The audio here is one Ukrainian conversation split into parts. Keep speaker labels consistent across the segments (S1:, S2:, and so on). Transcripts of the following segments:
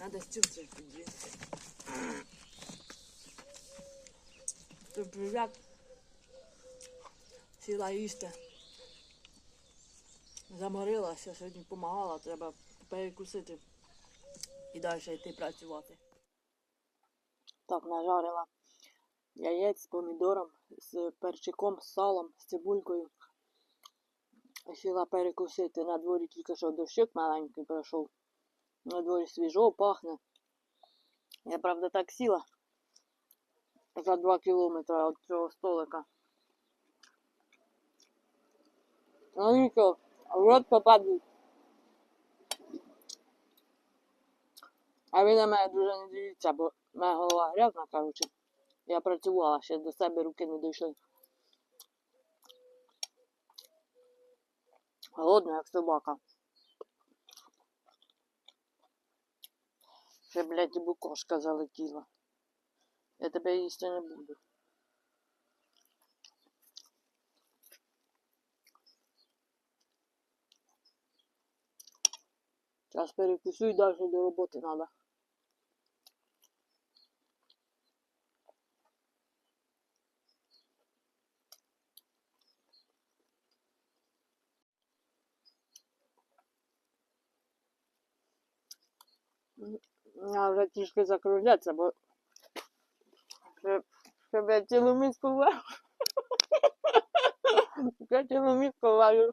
S1: Надо підвінти. То привіт. Сіла їсти. Заморилася, сьогодні допомагала, треба перекусити і далі йти працювати. Так, нажарила яєць з помідором, з перчиком, з салом, з цибулькою. Сіла перекусити. На дворі тільки що дощик маленький пройшов. На дворі свіжо, пахне. Я, правда, так сіла за два кілометри від цього столика. Ну нічого, в рот попадуть. А ви на мене дуже не дивіться, бо моя голова грязна, коротше. Я працювала, ще до себе руки не дійшли. Голодна, як собака. Ще, блядь, і букошка залетіла. Я тебе їсти не буду. Зараз перекусю і далі до роботи треба. Я вже трішки закругляться, бо щоб, я цілу миску варю. Я цілу миску варю.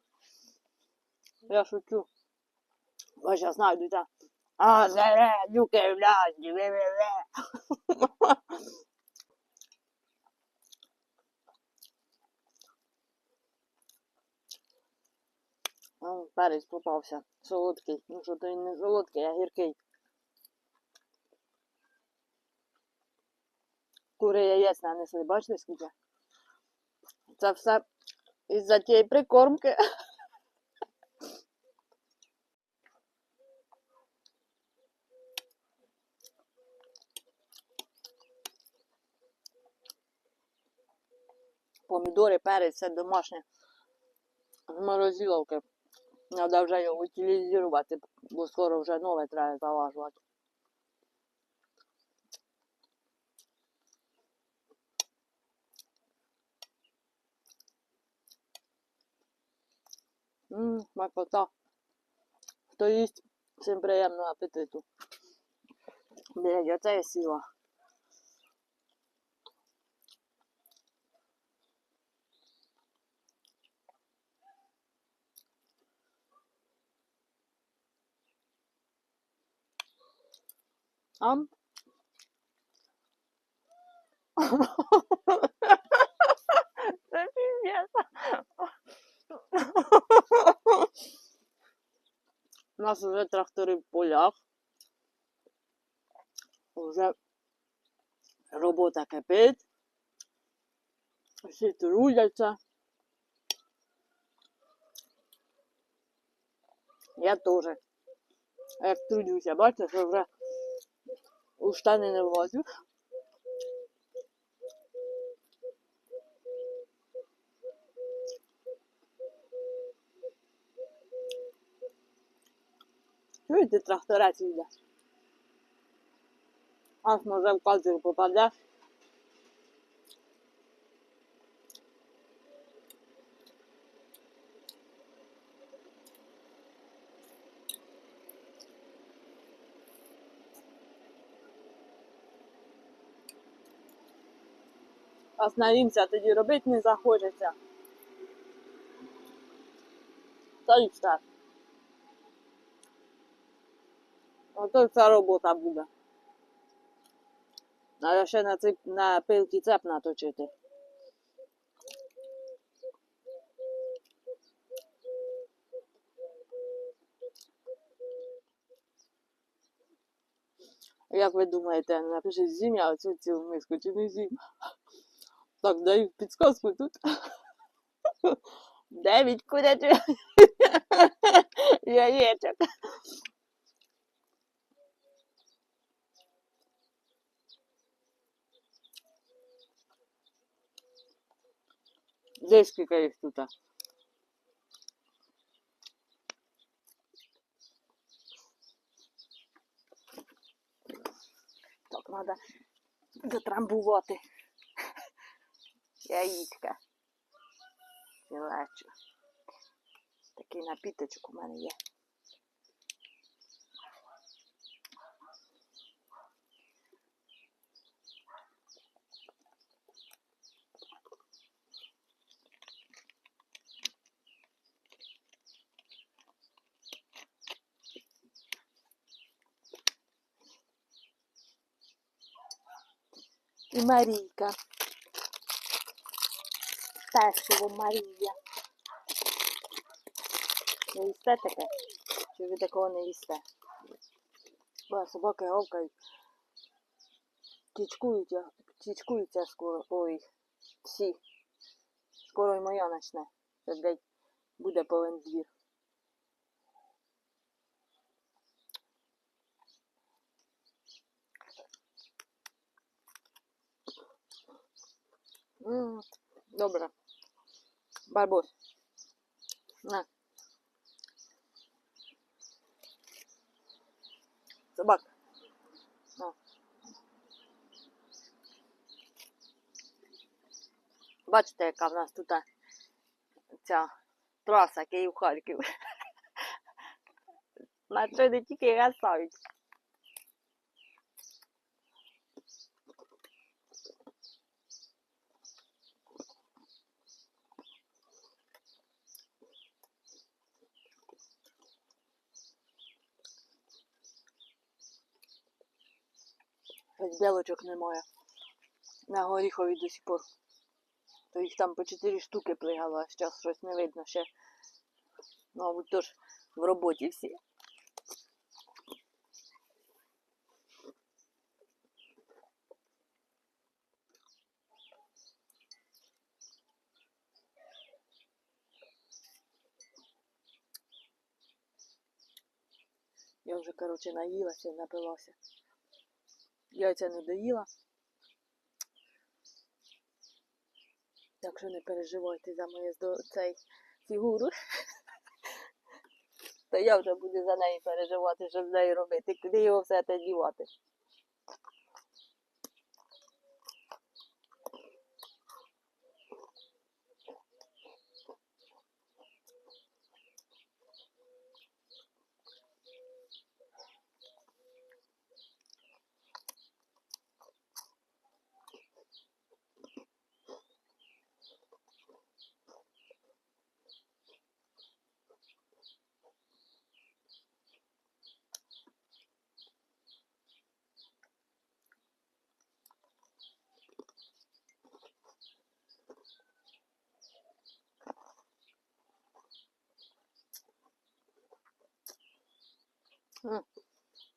S1: Я шучу. Ось зараз знайду та. А, зере, дюки, блядь, ве-ве-ве. Перець попався. Солодкий. Ну що то він не солодкий, а гіркий. Кури яєць нанесли, бачите скільки? Це все із-за тієї прикормки. Помідори, перець, все домашнє. З морозиловки. Треба вже його утилізувати, бо скоро вже нове треба заважувати. Ммм, смакота. Хто їсть, всім приємного апетиту. Блядь, оце я сіла. Ам? Це піздець. У нас вже трактори в полях. Вже робота кипить. Всі трудяться. Я теж. Як трудюся, бачите, що вже у штани не влазю. Чуєте, тракторець йде? Аж може в кадр попадеш. Аж наїмся, тоді робити не захочеться. Та все. Ото ця робота буде. Треба ще на, цеп, на пилки цеп наточити. Як ви думаєте, напишіть зім'я оцю цілу миску чи не зім? Так, даю підсказку тут. Дев'ять курячих яєчок. Десь скільки їх тут. Так, треба затрамбувати. Яєчка. Філечу. Такий напіточок у мене є. І Марійка. Тестово Марія. Ви їсте таке? Чи ви такого не їсте? Бо собаки гавкають. Тічкуються, тічкуються скоро. Ой, всі. Скоро й моя начне. Це, блядь, буде повен двір. Добре. Барбос. На. Собак. На. Бачите, яка в нас тут ця траса Київ-Харків. Машини тільки гасають. Хоч білочок немає. На горіхові до сих пор. То їх там по 4 штуки плигало, а зараз щось не видно ще. Мабуть, тож в роботі всі. Я вже, коротше, наїлася і напилася. Яйця не доїла. Так що не переживайте за мою цей фігуру. Та я вже буду за неї переживати, що з нею робити. Куди його все те дівати?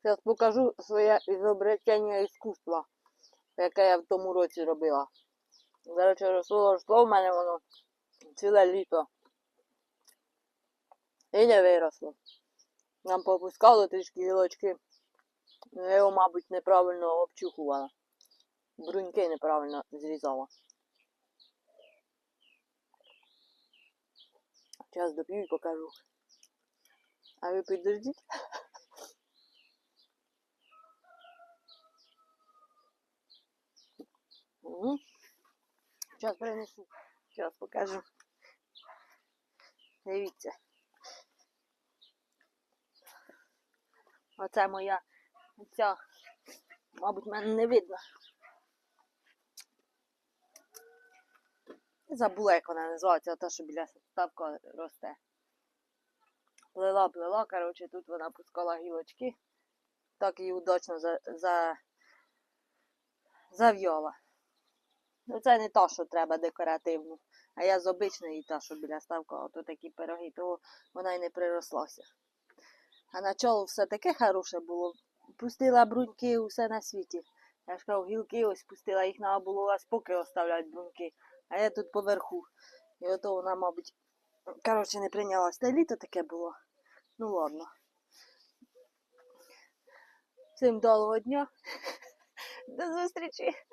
S1: Зараз покажу своє ізобретення іскусства, яке я в тому році робила. Зараз росло росло в мене воно ціле літо. І не виросло. Нам попускало трішки гілочки. Ну, Я його, мабуть, неправильно обчухувала. Бруньки неправильно зрізала. Зараз доп'ю і покажу. А ви підождіть. Зараз принесу. Зараз покажу. Дивіться. Оце моя ця, мабуть, мене не видно. Забула, як вона називається, та, що біля ставка росте. Плела, плела, коротше, тут вона пускала гілочки. Так її удачно за, за, зав'яла. Ну, це не та, що треба декоративну. А я з обичної та, що біля ставка, ото такі пироги, то вона й не прирослася. А начало все таке хороше було. Пустила бруньки усе на світі. Я ж кажу, гілки ось пустила, їх треба було аж поки оставляти бруньки. А я тут поверху. І ото вона, мабуть, коротше, не прийнялась. Та літо таке було. Ну ладно. Всім доброго дня. До зустрічі!